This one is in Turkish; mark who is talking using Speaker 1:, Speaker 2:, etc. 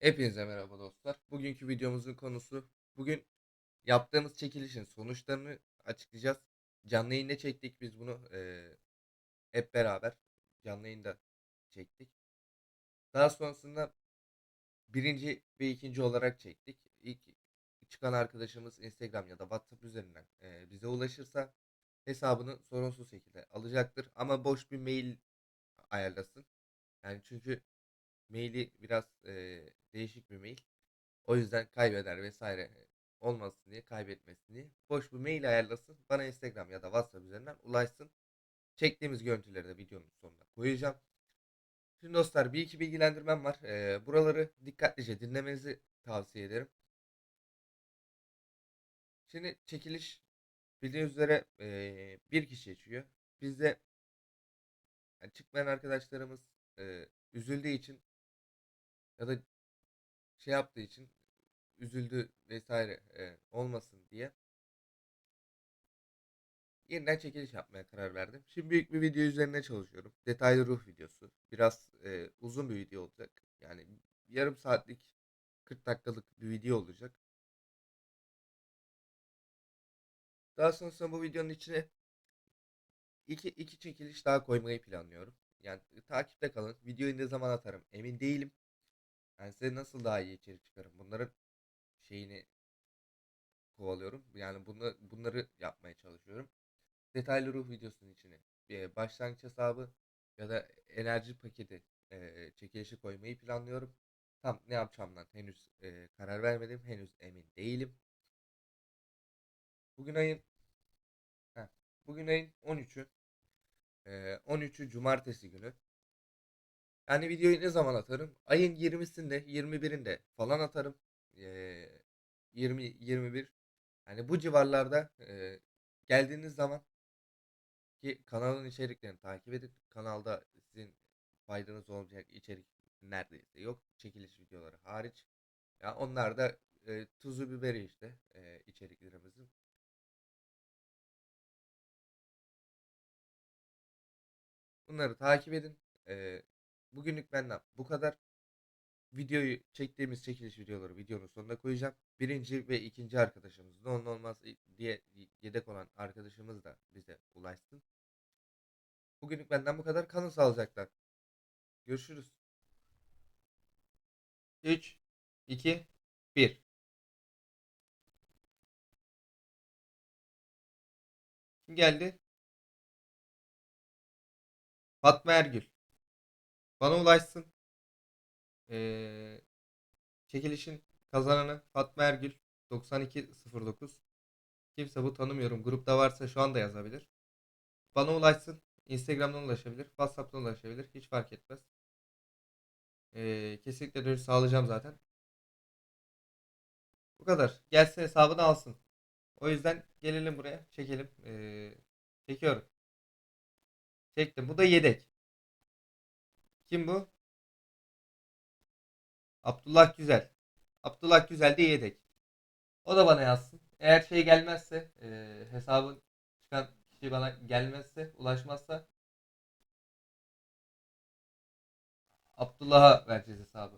Speaker 1: Hepinize merhaba dostlar. Bugünkü videomuzun konusu bugün yaptığımız çekilişin sonuçlarını açıklayacağız. Canlı yayında çektik biz bunu eee, hep beraber canlı yayında çektik. Daha sonrasında birinci ve ikinci olarak çektik. İlk çıkan arkadaşımız Instagram ya da WhatsApp üzerinden eee, bize ulaşırsa hesabını sorunsuz şekilde alacaktır. Ama boş bir mail ayarlasın. Yani çünkü maili biraz eee, değişik bir mail. O yüzden kaybeder vesaire olmasın diye kaybetmesin diye. Boş bir mail ayarlasın. Bana Instagram ya da WhatsApp üzerinden ulaşsın. Çektiğimiz görüntüleri de videonun sonuna koyacağım. Şimdi dostlar bir iki bilgilendirmem var. Eee, buraları dikkatlice dinlemenizi tavsiye ederim. Şimdi çekiliş bildiğiniz üzere eee, bir kişi çıkıyor. Bizde yani çıkmayan arkadaşlarımız eee, üzüldüğü için ya da şey yaptığı için üzüldü vesaire e, olmasın diye yeniden çekiliş yapmaya karar verdim. Şimdi büyük bir video üzerine çalışıyorum. Detaylı ruh videosu. Biraz e, uzun bir video olacak. Yani yarım saatlik 40 dakikalık bir video olacak. Daha sonrasında bu videonun içine iki, iki çekiliş daha koymayı planlıyorum. Yani takipte kalın. Videoyu ne zaman atarım emin değilim. Yani size nasıl daha iyi içerik çıkarım. Bunların şeyini kovalıyorum. Yani bunu, bunları yapmaya çalışıyorum. Detaylı ruh videosunun içine bir başlangıç hesabı ya da enerji paketi e, çekilişi koymayı planlıyorum. Tam ne yapacağımdan henüz e, karar vermedim. Henüz emin değilim. Bugün ayın heh, bugün ayın 13'ü. E, 13'ü cumartesi günü. Yani videoyu ne zaman atarım? Ayın 20'sinde, 21'inde falan atarım. Ee, 20 21 yani bu civarlarda e, geldiğiniz zaman ki kanalın içeriklerini takip edin. Kanalda sizin faydanız olacak içerik neredeyse yok. Çekiliş videoları hariç. Ya onlar da e, tuzu biberi işte e, içeriklerimizin. Bunları takip edin. E, bugünlük benden bu kadar. Videoyu çektiğimiz çekiliş videoları videonun sonuna koyacağım. Birinci ve ikinci arkadaşımız ne olmaz diye yedek olan arkadaşımız da bize ulaşsın. Bugünlük benden bu kadar. Kalın sağlıcakla. Görüşürüz. 3, 2, 1. Kim geldi? Fatma Ergül. Bana ulaşsın. Ee, çekilişin kazananı Fatma Ergül 9209. Kimse bu tanımıyorum. Grupta varsa şu anda yazabilir. Bana ulaşsın. Instagram'dan ulaşabilir. WhatsApp'tan ulaşabilir. Hiç fark etmez. Ee, kesinlikle dönüş sağlayacağım zaten. Bu kadar. Gelsin hesabını alsın. O yüzden gelelim buraya. Çekelim. Ee, çekiyorum. Çektim. Bu da yedek. Kim bu? Abdullah Güzel. Abdullah Güzel de yedek. O da bana yazsın. Eğer şey gelmezse e, hesabın çıkan kişi bana gelmezse ulaşmazsa Abdullah'a vereceğiz hesabı.